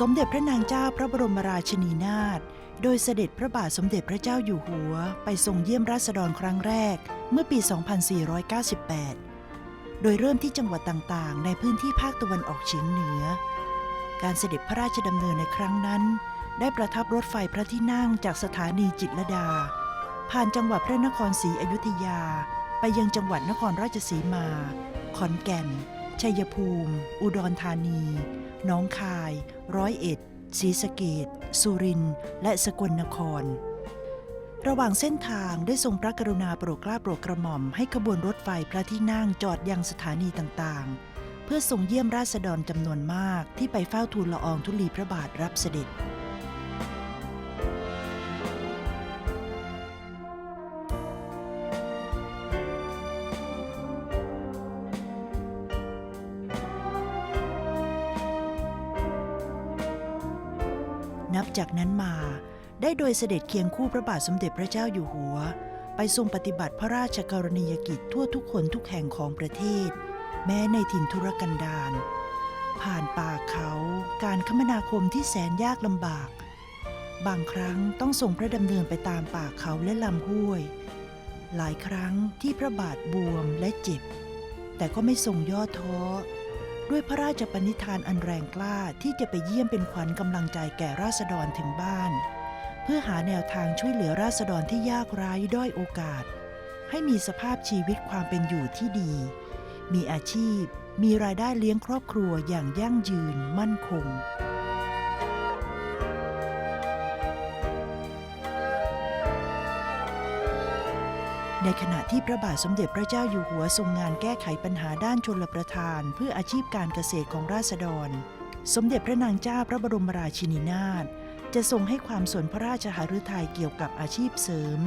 สมเด็จพระนางเจ้าพระบรมราชินีนาถโดยเสด็จพระบาทสมเด็จพระเจ้าอยู่หัว ไปทรงเยี่ยมราษฎรครั้งแรกเมื่อปี 2498 โดยเริ่มที่จังหวัดต่างๆ ในพื้นที่ภาคตะวันออกเฉียงเหนือ การเสด็จพระราชดำเนินในครั้งนั้น ได้ประทับรถไฟพระที่นั่งจากสถานีจิตรดา ผ่านจังหวัดพระนครศรีอยุธยา ไปยังจังหวัดนครราชสีมา ขอนแก่น ชัยภูมิ อุดรธานี น้องคาย ร้อยเอ็ดศรีสะเกดสุรินทร์และสกลนคร ระหว่างเส้นทางได้ทรงพระกรุณาโปรดเกล้าโปรดกระหม่อมให้ขบวนรถไฟพระที่นั่งจอดยังสถานีต่างๆ เพื่อทรงเยี่ยมราษฎรจำนวนมากที่ไปเฝ้าทูลละอองธุลีพระบาทรับเสด็จ นับจากนั้นมา ได้โดยเสด็จเคียงคู่พระบาทสมเด็จพระเจ้าอยู่หัว ไปทรงปฏิบัติพระราชกรณียกิจทั่วทุกคนทุกแห่งของประเทศ แม้ในถิ่นทุรกันดารผ่านป่าเขาการคมนาคมที่แสนยากลำบาก บางครั้งต้องส่งพระดำเนินไปตามป่าเขาและลำห้วย หลายครั้งที่พระบาทบวมและเจ็บ แต่ก็ไม่ทรงย่อท้อ ด้วยพระราชปณิธานอันแรงกล้าที่จะไปเยี่ยมเป็นขวัญกำลังใจแก่ราษฎรถึงบ้าน เพื่อหาแนวทางช่วยเหลือราษฎรที่ยากไร้ด้อยโอกาส ให้มีสภาพชีวิตความเป็นอยู่ที่ดี มีอาชีพ มีรายได้เลี้ยงครอบครัวอย่างยั่งยืนมั่นคง ในขณะที่พระบาทสมเด็จพระเจ้าอยู่หัวทรงงานแก้ไขปัญหาด้านชนลประทาน เพื่ออาชีพการเกษตรของราษฎร สมเด็จพระนางเจ้าพระบรมราชินีนาถจะทรงให้ความสนพระราชหฤทัยเกี่ยวกับอาชีพเสริม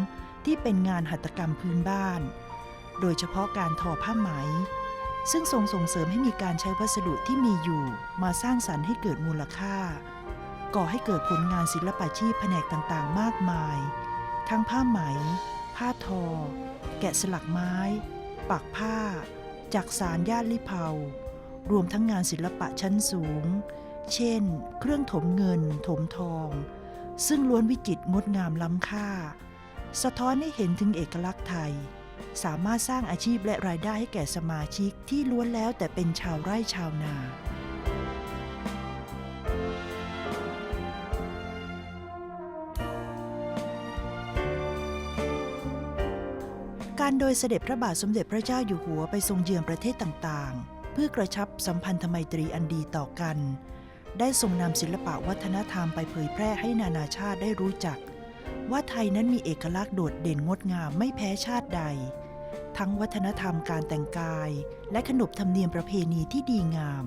ที่เป็นงานหัตถกรรมพื้นบ้าน โดยเฉพาะการทอผ้าไหม ซึ่งทรงส่งเสริมให้มีการใช้วัสดุที่มีอยู่ มาสร้างสรรค์ให้เกิดมูลค่า ก่อให้เกิดผลงานศิลปาชีพแผนกต่างๆ มากมาย ทั้งผ้าไหม ผ้าทอ แกะสลักไม้ ปักผ้าจักสารย่านลิเผารวมทั้งงานศิลปะชั้นสูง เช่น เครื่องถมเงิน ถมทอง ซึ่งล้วนวิจิตรงดงามล้ำค่า สะท้อนให้เห็นถึงเอกลักษณ์ไทย สามารถสร้างอาชีพและรายได้ให้แก่สมาชิกที่ล้วนแล้วแต่เป็นชาวไร่ชาวนา การโดยเสด็จพระบาทสมเด็จพระเจ้าอยู่หัวไปทรงเยือนประเทศต่างๆ เพื่อกระชับสัมพันธไมตรีอันดีต่อกัน ได้ทรงนำศิลปะวัฒนธรรมไปเผยแพร่ให้นานาชาติได้รู้จัก ว่าไทยนั้นมีเอกลักษณ์โดดเด่นงดงามไม่แพ้ชาติใด ทั้งวัฒนธรรมการแต่งกาย และขนบธรรมเนียมประเพณีที่ดีงาม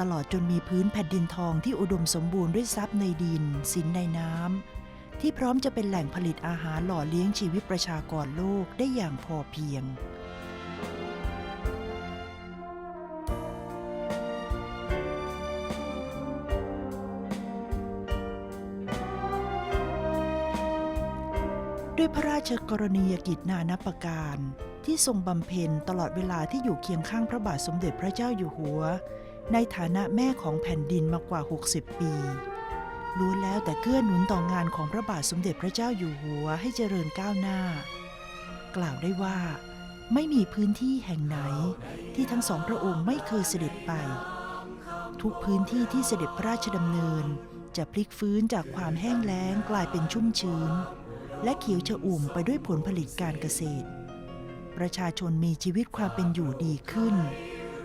ตลอดจนมีพื้นแผ่นดินทองที่อุดมสมบูรณ์ด้วยทรัพย์ในดินสินในน้ำ ที่พร้อมจะเป็นแหล่งผลิตอาหารหล่อเลี้ยงชีวิตประชากรโลกได้อย่างพอเพียงด้วยพระราชกรณียกิจนานับประการ ที่ทรงบำเพ็ญตลอดเวลาที่อยู่เคียงข้างพระบาทสมเด็จพระเจ้าอยู่หัว ในฐานะแม่ของแผ่นดินมากว่า 60 ปี ล้วนแล้วแต่เกื้อหนุนต่องานของพระบาทสมเด็จพระเจ้าอยู่หัวให้เจริญก้าวหน้า กล่าวได้ว่า ไม่มีพื้นที่แห่งไหนที่ทั้งสองพระองค์ไม่เคยเสด็จไป ทุกพื้นที่ที่เสด็จพระราชดำเนิน จะพลิกฟื้นจากความแห้งแล้งกลายเป็นชุ่มชื้น และเขียวชอุ่มไปด้วยผลผลิตการเกษตร ประชาชนมีชีวิตความเป็นอยู่ดีขึ้น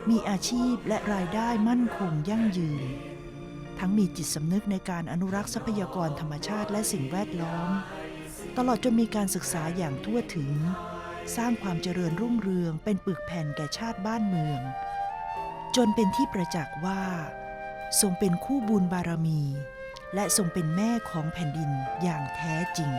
มีอาชีพและรายได้มั่นคงยั่งยืน ทั้งมีจิตสำนึกในการอนุรักษ์ทรัพยากรธรรมชาติและสิ่งแวดล้อม ตลอดจนมีการศึกษาอย่างทั่วถึง สร้างความเจริญรุ่งเรืองเป็นปึกแผ่นแก่ชาติบ้านเมือง จนเป็นที่ประจักษ์ว่า ทรงเป็นคู่บุญบารมี และทรงเป็นแม่ของแผ่นดินอย่างแท้จริง